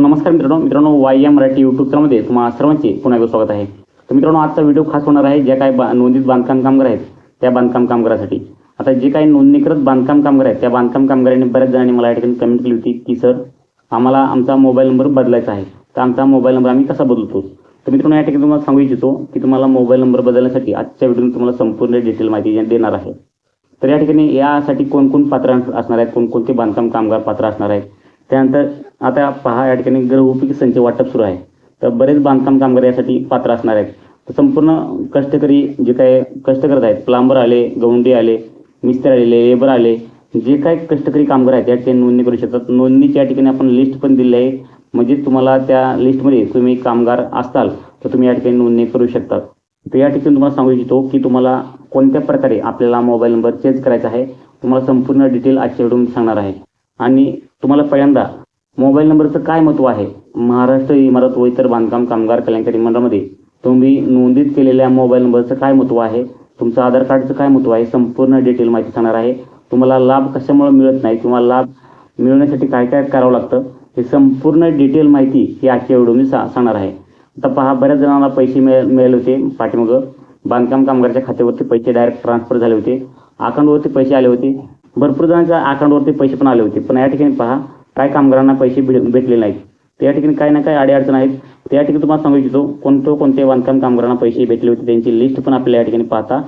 नमस्कार मित्रांनो मित्रांनो वाय एम मराठी यूट्यूब चॅनलमध्ये तुम्हाला सर्वांचे पुन्हा एकदा स्वागत आहे. तर मित्रांनो आजचा व्हिडिओ खास होणार आहे ज्या काही बा नोंदीत बांधकाम कामगार आहेत त्या बांधकाम कामगारासाठी. आता जे काही नोंदणीकृत बांधकाम कामगार आहेत त्या बांधकाम कामगारांनी बऱ्याच जणांनी मला या ठिकाणी कमेंट केली होती की सर आम्हाला आमचा मोबाईल नंबर बदलायचा आहे. तर आमचा मोबाईल नंबर आम्ही कसा बदलतो? तर मित्रांनो या ठिकाणी तुम्हाला सांगू इच्छितो की तुम्हाला मोबाईल नंबर बदलण्यासाठी आजच्या व्हिडिओ तुम्हाला संपूर्ण डिटेल माहिती देणार आहे. तर या ठिकाणी यासाठी कोण कोण पात्र असणार आहेत कोणकोणते बांधकाम कामगार पात्र असणार आहेत? त्यानंतर आता पहा या ठिकाणी गृहउपयोगी संच वाटप सुरू आहे. तर बरेच बांधकाम कामगार यासाठी पात्र असणार आहेत. तर संपूर्ण कष्टकरी जे काय कष्ट करत आहेत प्लांबर आले गवंडी आले मिस्त्री आलेले लेबर आले जे काही कष्टकरी कामगार आहेत या ठिकाणी नोंदणी करू शकतात. नोंदणीच्या ठिकाणी आपण लिस्ट पण दिली आहे. म्हणजे तुम्हाला त्या लिस्टमध्ये तुम्ही कामगार असाल तर तुम्ही या ठिकाणी नोंदणी करू शकता तर या ठिकाणी तुम्हाला सांगू इच्छितो की तुम्हाला कोणत्या प्रकारे आपल्याला मोबाईल नंबर चेंज करायचा आहे तुम्हाला संपूर्ण डिटेल आजच्या व्हिडिओमध्ये सांगणार आहे. आणि तुम्हाला पहिल्यांदा मोबाईल नंबरचं काय महत्त्व आहे? महाराष्ट्र इमारत व इतर बांधकाम कामगार कल्याणकारी मंडळामध्ये तुम्ही नोंदीत केलेल्या मोबाईल नंबरचं काय महत्त्व आहे? तुमचं आधार कार्डचं काय महत्त्व आहे? संपूर्ण डिटेल माहिती सांगणार आहे. तुम्हाला लाभ कशामुळे मिळत नाही? किंवा लाभ मिळवण्यासाठी काय काय करावं लागतं? हे संपूर्ण डिटेल माहिती ही आजच्या व्हिडिओ मी सा सांगणार आहे. आता पहा बऱ्याच जणांना पैसे मिळ मिळाले होते पाठीमागं. बांधकाम कामगारच्या खात्यावरती पैसे डायरेक्ट ट्रान्सफर झाले होते. अकाउंटवरती पैसे आले होते. भरपूर जणांच्या अकाउंटवरती पैसे पण आले होते. पण या ठिकाणी पहा काय कामगारांना पैसे भेट भेटले नाहीत. तर या ठिकाणी काही ना काही अडीअडचण आहेत. तर या ठिकाणी तुम्हाला सांगू इच्छितो कोणतं कोणते बांधकाम कामगारांना पैसे भेटले होते त्यांची लिस्ट पण आपल्याला या ठिकाणी पाहता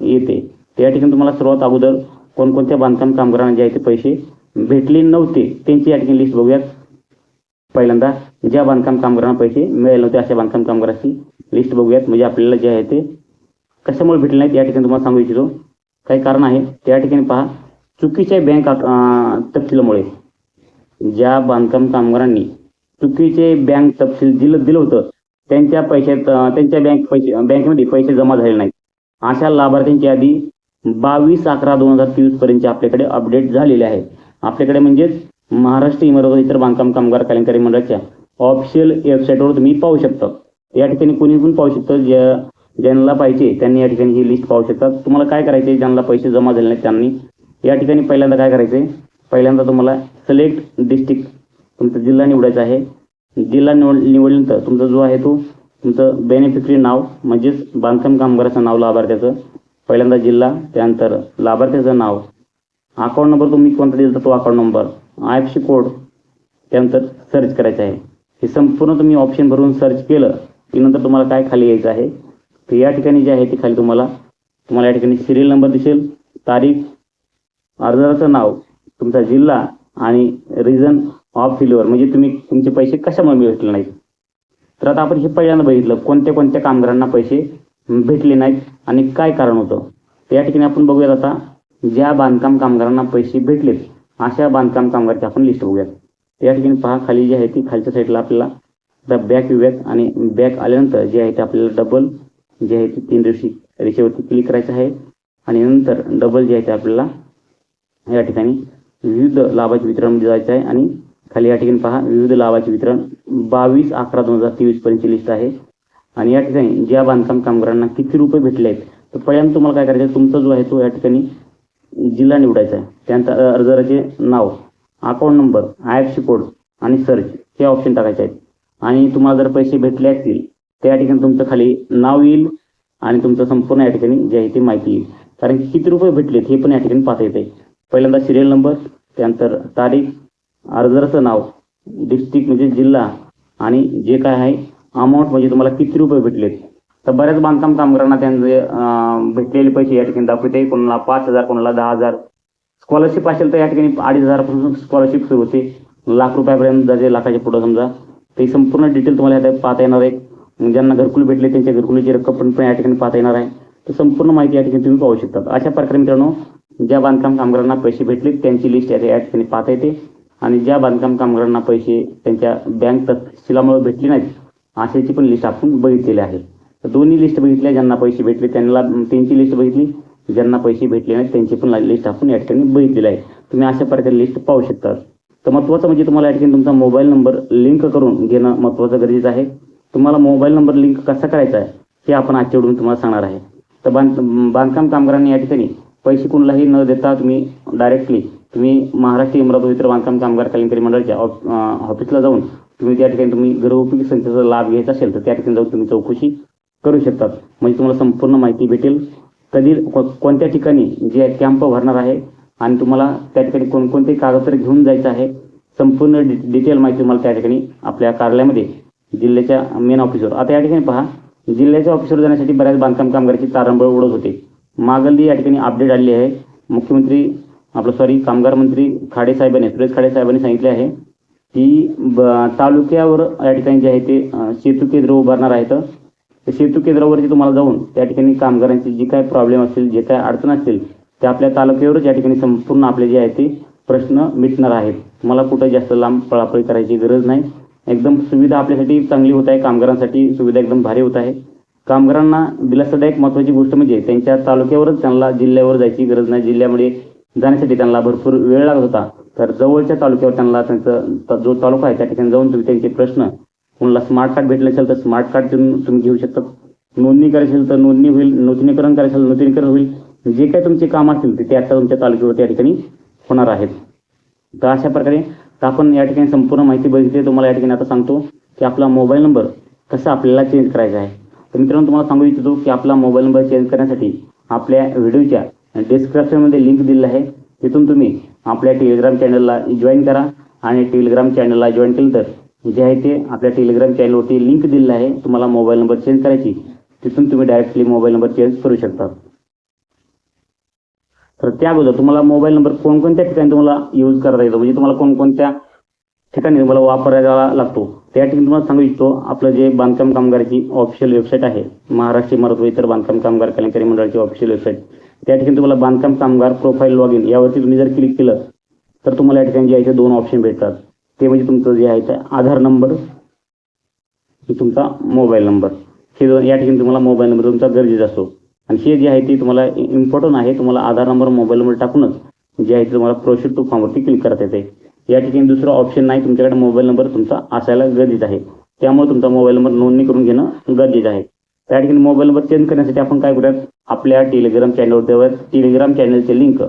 येते. तर या ठिकाणी तुम्हाला सर्वात अगोदर कोणकोणत्या बांधकाम कामगारांना जे आहे ते पैसे भेटले नव्हते त्यांची या ठिकाणी लिस्ट बघूयात. पहिल्यांदा ज्या बांधकाम कामगारांना पैसे मिळाले नव्हते अशा बांधकाम कामगारांची लिस्ट बघूयात. म्हणजे आपल्याला जे आहे ते कशामुळे भेटले नाहीत या ठिकाणी तुम्हाला सांगू इच्छितो. काही कारण आहे त्या ठिकाणी पहा चुकीच्या बँक तपशिलामुळे ज्या बांधकाम कामगारांनी चुकीचे बँक तपशील दिलं दिलं होतं त्यांच्या पैशात त्यांच्या बँक पैसे बँकेमध्ये पैसे जमा झाले नाहीत. अशा लाभार्थ्यांची यादी बावीस अकरा दोन हजार तेवीस पर्यंत आपल्याकडे अपडेट झालेले आहे. आपल्याकडे म्हणजेच महाराष्ट्र इमारत व इतर बांधकाम कामगार कल्याणकारी मंडळाच्या ऑफिशियल वेबसाईटवर तुम्ही पाहू शकता. या ठिकाणी कोणी पण पाहू शकतं ज्या ज्यांना पाहिजे त्यांनी या ठिकाणी ही लिस्ट पाहू शकतात. तुम्हाला काय करायचे ज्यांना पैसे जमा झाले नाहीत त्यांनी या ठिकाणी पहिल्यांदा काय करायचे पहिल्यांदा तुम्हाला सिलेक्ट डिस्ट्रिक्ट तुमचा जिल्हा निवडायचा आहे. जिल्हा निवड निवडल्यानंतर तुमचा जो आहे तो तुमचं बेनिफिशरी नाव म्हणजेच बांधकाम कामगाराचं नाव लाभार्थ्याचं. पहिल्यांदा जिल्हा त्यानंतर लाभार्थ्याचं नाव. अकाउंट नंबर तुम्ही कोणता दिला तो account number I F C code त्यानंतर सर्च करायचं आहे. हे संपूर्ण तुम्ही ऑप्शन भरून सर्च केलं की नंतर तुम्हाला काय खाली यायचं आहे. तर या ठिकाणी जे आहे ते खाली तुम्हाला तुम्हाला या ठिकाणी सिरियल नंबर दिसेल तारीख अर्जाचं नाव तुमचा जिल्हा आणि रिझन ऑफ फिल्युअर म्हणजे तुम्ही तुमचे पैसे कशामुळे भेटले नाहीत? तर आता आपण हे पहिल्यांदा बघितलं कोणत्या कोणत्या कामगारांना पैसे भेटले नाहीत आणि काय कारण होतं? तर या ठिकाणी आपण बघूयात आता ज्या बांधकाम कामगारांना पैसे भेटलेत अशा बांधकाम कामगारची आपण लिस्ट बघूयात. या ठिकाणी पहा खाली जी आहे ती खालच्या साईडला आपल्याला आता बॅक येऊयात आणि बॅक आल्यानंतर जे आहे ते आपल्याला डबल जे आहे ते तीन रेषे रेषेवरती क्लिक करायचं आहे. आणि नंतर डबल जे आहे ते आपल्याला या ठिकाणी विविध लाभाचे वितरण जायचं आहे. आणि खाली या ठिकाणी पहा विविध लाभाचे वितरण बावीस अकरा दोन हजार तेवीस पर्यंतची लिस्ट आहे. आणि या ठिकाणी ज्या बांधकाम कामगारांना किती रुपये भेटले आहेत तर पहिल्यांदा तुम्हाला काय करायचं आहे तुमचा जो आहे तो या ठिकाणी जिल्हा निवडायचा आहे. त्यानंतर अर्जदाराचे नाव account number I F C code आणि सर्च हे ऑप्शन टाकायचे आहेत. आणि तुम्हाला जर पैसे भेटले असतील तर या ठिकाणी तुमचं खाली नाव येईल आणि तुमचं संपूर्ण या ठिकाणी जे आहे ते माहिती येईल. कारण की किती रुपये भेटलेत हे पण या ठिकाणी पाहता येते पहिल्यांदा सिरियल नंबर त्यानंतर तारीख अर्जदाराचं नाव डिस्ट्रिक्ट म्हणजे जिल्हा आणि जे काय आहे अमाऊंट म्हणजे तुम्हाला किती रुपये भेटलेत. तर बऱ्याच बांधकाम कामगारांना त्यांचे भेटलेले पैसे या ठिकाणी दाखवते. कोणाला पाच हजार कोणाला दहा हजार. स्कॉलरशिप असेल तर या ठिकाणी अडीच हजारापासून स्कॉलरशिप सुरू होते. लाख रुपयापर्यंत जाते लाखाच्या पुढं समजा. ते संपूर्ण डिटेल तुम्हाला या पाहता येणार आहे. ज्यांना घरकुल भेटले त्यांच्या घरकुलीची रक्कम पण या ठिकाणी पाहता येणार आहे. तर संपूर्ण माहिती या ठिकाणी तुम्ही पाहू शकता अशा प्रकारे मित्रांनो ज्या बांधकाम कामगारांना पैसे भेटले त्यांची लिस्ट या या ठिकाणी पाहता येते. आणि ज्या बांधकाम कामगारांना पैसे त्यांच्या बँक तपशिलामुळे भेटले नाहीत अशाची पण लिस्ट आपण बघितलेली आहे. तर दोन्ही लिस्ट बघितल्या ज्यांना पैसे भेटले त्यांना त्यांची लिस्ट बघितली. ज्यांना पैसे भेटले नाहीत त्यांची पण लिस्ट आपण या ठिकाणी बघितलेली आहे. तुम्ही अशा प्रकारे लिस्ट पाहू शकता तर महत्त्वाचं म्हणजे तुम्हाला या ठिकाणी तुमचा मोबाईल नंबर लिंक करून घेणं महत्त्वाचं गरजेचं आहे. तुम्हाला मोबाईल नंबर लिंक कसा करायचा आहे हे आपण आजच्या व्हिडिओ तुम्हाला सांगणार आहे. तर बांध बांधकाम कामगारांनी या ठिकाणी पैसे कुणालाही न देता तुम्ही डायरेक्टली तुम्ही महाराष्ट्र इमरात इतर बांधकाम कामगार कल्याणकारी मंडळाच्या ऑफ- ऑफिसला जाऊन तुम्ही त्या ठिकाणी तुम्ही गृहउपयोगी संस्थेचा लाभ घ्यायचा असेल तर त्या ठिकाणी जाऊन तुम्ही चौकशी करू शकतात. म्हणजे तुम्हाला संपूर्ण माहिती भेटेल. कधी कोणत्या ठिकाणी जे कॅम्प भरणार आहे आणि तुम्हाला त्या ठिकाणी कोणकोणते कागदपत्र घेऊन जायचं आहे संपूर्ण डि डिटेल माहिती तुम्हाला त्या ठिकाणी आपल्या कार्यालयामध्ये जिल्ह्याच्या मेन ऑफिसवर आता या ठिकाणी पहा जिल्ह्याच्या ऑफिसवर जाण्यासाठी बऱ्याच बांधकाम कामगारांची तारंबळ उडत होते. मागली या ठिकाणी अपडेट आलेली आहे. मुख्यमंत्री आपलं सॉरी कामगार मंत्री खाडे साहेबांनी सुरेश खाडे साहेबांनी सांगितले आहे की ब तालुक्यावर या ठिकाणी जे आहे ते सेतू केंद्र उभारणार आहेत. ते सेतू केंद्रावरती तुम्हाला जाऊन त्या ठिकाणी कामगारांची जी काय प्रॉब्लेम असतील जे काय अडचण असतील ते आपल्या तालुक्यावरच या ठिकाणी संपूर्ण आपले जे आहे ते प्रश्न मिटणार आहेत. मला कुठं जास्त लांब पळापळी करायची गरज नाही. एकदम सुविधा आपल्यासाठी चांगली होत आहे. कामगारांसाठी सुविधा एकदम भारी होत आहे. कामगारांना दिलासादायक महत्त्वाची गोष्ट म्हणजे त्यांच्या तालुक्यावरच त्यांना जिल्ह्यावर जायची गरज नाही. जिल्ह्यामध्ये जाण्यासाठी त्यांना भरपूर वेळ लागत होता. तर जवळच्या तालुक्यावर त्यांना त्यांचा जो तालुका आहे त्या ठिकाणी जाऊन तुम्ही त्यांचे प्रश्न कोणाला स्मार्ट कार्ड भेटले असेल तर स्मार्ट कार्ड देऊन तुम्ही घेऊ शकता. नोंदणी करायची असेल तर नोंदणी होईल नूतनीकरण करायचं असेल नूतनीकरण होईल. जे काही तुमचे काम असतील ते आता तुमच्या तालुक्यावर त्या ठिकाणी होणार आहेत. तर अशा प्रकारे तर आपण या ठिकाणी संपूर्ण माहिती बघितली. तुम्हाला या ठिकाणी आता सांगतो की आपला मोबाईल नंबर कसा आपल्याला चेंज करायचा आहे. तर मित्रांनो तुम्हाला सांगू इच्छितो की आपला मोबाईल नंबर चेंज करण्यासाठी आपल्या व्हिडिओच्या डिस्क्रिप्शनमध्ये लिंक दिलेला आहे. तिथून तुम्ही आपल्या टेलिग्राम चॅनलला जॉईन करा आणि टेलिग्राम चॅनलला जॉईन केलं तर जे आहे ते आपल्या टेलिग्राम चॅनलवरती लिंक दिलेलं आहे. तुम्हाला मोबाईल नंबर चेंज करायची. तिथून तुम्ही डायरेक्टली मोबाईल नंबर चेंज करू शकता. तर त्या अगोदर तुम्हाला मोबाईल नंबर कोणकोणत्या ठिकाणी तुम्हाला यूज करता येतो? म्हणजे तुम्हाला कोणकोणत्या ठिकाणी तुम्हाला वापरायला लागतो? त्या ठिकाणी तुम्हाला सांगू इच्छितो आपलं जे बांधकाम कामगाराची ऑफिशियल वेबसाईट आहे महाराष्ट्र इमारत व इतर बांधकाम कामगार कल्याणकारी मंडळाची ऑफिशियल वेबसाईट त्या ठिकाणी तुम्हाला बांधकाम कामगार प्रोफाईल लॉग इन यावरती तुम्ही जर क्लिक केलं तर तुम्हाला या ठिकाणी जे आहे ते दोन ऑप्शन भेटतात. ते म्हणजे तुमचं जे आहे ते आधार नंबर तुमचा मोबाईल नंबर हे दोन या ठिकाणी तुम्हाला मोबाईल नंबर तुमचा गरजेचा असतो. आणि हे जे आहे ते तुम्हाला इम्पॉर्टंट आहे. तुम्हाला आधार नंबर मोबाईल नंबर टाकूनच जे आहे ते तुम्हाला प्रोसेड टू फॉर्मवरती क्लिक करता येते. या ठिकाणी दुसरं ऑप्शन नाही. तुमच्याकडे मोबाईल नंबर तुमचा असायला गरजेचा आहे. त्यामुळे तुमचा मोबाईल नंबर नोंदणी करून घेणं गरजेचं आहे. त्या ठिकाणी मोबाईल नंबर चेंज करण्यासाठी आपण काय करूयात? आपल्या टेलिग्राम चॅनलवर टेलिग्राम चॅनलचे लिंक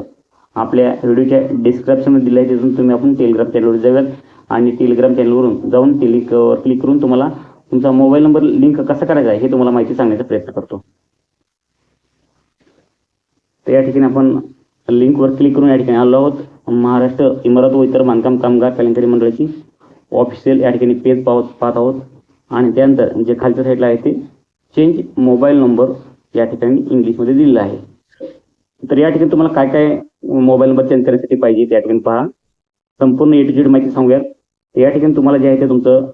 आपल्या व्हिडिओच्या डिस्क्रिप्शनमध्ये दिले आहे. तिथून तुम्ही आपण टेलिग्राम चॅनलवर जाऊयात. आणि टेलिग्राम चॅनलवरून जाऊन ते क्लिक करून तुम्हाला तुमचा मोबाईल नंबर लिंक कसा करायचा आहे हे तुम्हाला माहिती सांगण्याचा प्रयत्न करतो. तर या ठिकाणी आपण लिंकवर क्लिक करून या ठिकाणी आलो आहोत. महाराष्ट्र इमारत व इतर बांधकाम कामगार कल्याणकारी मंडळाची ऑफिशियल या ठिकाणी पेज पाहत पाहत आहोत. आणि त्यानंतर जे खालच्या साईडला आहे ते चेंज मोबाईल नंबर या ठिकाणी इंग्लिशमध्ये दिलेला आहे. तर या ठिकाणी तुम्हाला काय काय मोबाईल नंबर चेंज करण्यासाठी पाहिजे त्या ठिकाणी पहा. संपूर्ण ए टू झेड माहिती सांगूयात. या ठिकाणी तुम्हाला जे आहे ते तुमचं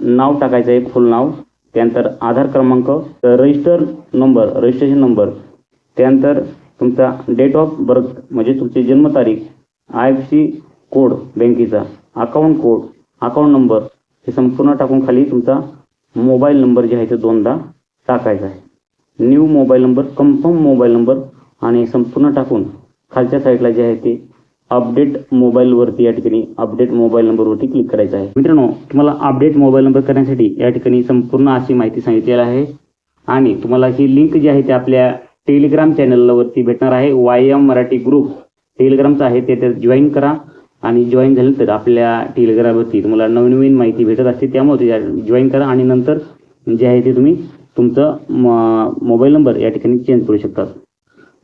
नाव टाकायचं आहे फुल नाव. त्यानंतर आधार क्रमांक रजिस्टर नंबर रजिस्ट्रेशन नंबर त्यानंतर तुमचा डेट ऑफ बर्थ म्हणजे तुमची जन्मतारीख आय एफ सी कोड बँकेचा अकाउंट कोड अकाउंट नंबर हे संपूर्ण टाकून खाली तुमचा मोबाईल नंबर जे आहे ते दोनदा टाकायचा आहे. New mobile number confirm mobile number आणि संपूर्ण टाकून खालच्या साईडला जे आहे ते अपडेट मोबाईलवरती या ठिकाणी अपडेट मोबाईल नंबरवरती क्लिक करायचं आहे. मित्रांनो तुम्हाला अपडेट मोबाईल नंबर करण्यासाठी या ठिकाणी संपूर्ण अशी माहिती सांगितलेली आहे. आणि तुम्हाला ही लिंक जी आहे ती आपल्या टेलिग्राम चॅनलवरती भेटणार आहे वाय एम मराठी ग्रुप टेलिग्रामचं आहे ते त्यात जॉईन करा. आणि जॉईन झाल्यानंतर आपल्या टेलिग्रामवरती तुम्हाला नवनवीन माहिती भेटत असते त्यामुळे जॉईन करा. आणि नंतर जे आहे ते तुम्ही तुमचं मोबाईल नंबर या ठिकाणी चेंज करू शकता.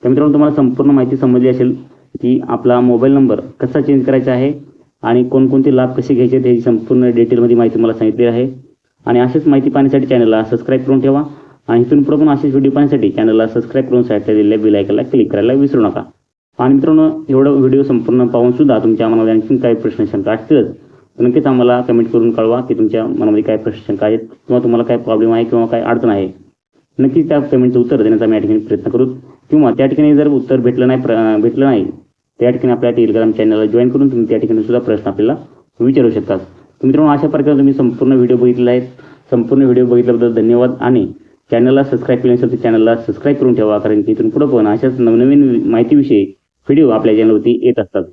तर मित्रांनो तुम्हाला संपूर्ण माहिती समजली असेल की आपला मोबाईल नंबर कसा चेंज करायचा आहे आणि कोणकोणते लाभ कसे घ्यायचे आहेत, संपूर्ण डिटेलमध्ये माहिती मला सांगितली आहे. आणि अशीच माहिती पाहण्यासाठी चॅनलला सबस्क्राईब करून ठेवा. आणि इथून पुढे पण असेच व्हिडिओ पाहण्यासाठी चॅनलला सबस्क्राईब करून साईडला दिलेल्या बेल आयकनला क्लिक करायला विसरू नका. आणि मित्रांनो एवढं व्हिडिओ संपूर्ण पाहून सुद्धा तुमच्या मनामध्ये आणखी काही प्रश्न शंका असतीलच तर नक्कीच आम्हाला कमेंट करून कळवा की तुमच्या मनामध्ये काय प्रश्न शंका आहेत किंवा तुम्हाला काय प्रॉब्लेम आहे किंवा काय अडचण आहे. नक्कीच त्या कमेंटचं उत्तर देण्याचा आम्ही या ठिकाणी प्रयत्न करू. किंवा त्या ठिकाणी जर उत्तर भेटलं नाही भेटलं नाही त्या ठिकाणी आपल्या टेलिग्राम चॅनलला जॉईन करून तुम्ही त्या ठिकाणी सुद्धा प्रश्न आपल्याला विचारू शकतात मित्रांनो अशा प्रकारे तुम्ही संपूर्ण व्हिडिओ बघितलेला आहे संपूर्ण व्हिडिओ बघितल्याबद्दल धन्यवाद आणि चॅनलला सबस्क्राईब केले नसेल तर चॅनलला सबस्क्राईब करून ठेवा कारण की इथून पुढं पण अशाच नवनवीन माहितीविषयी व्हिडिओ आपल्या चॅनलवरती येत असतात.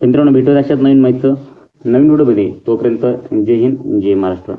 तर मित्रांनो भेटूया अशाच नवीन माहितीचं नवीन व्हिडिओमध्ये तोपर्यंत जय हिंद जय महाराष्ट्र.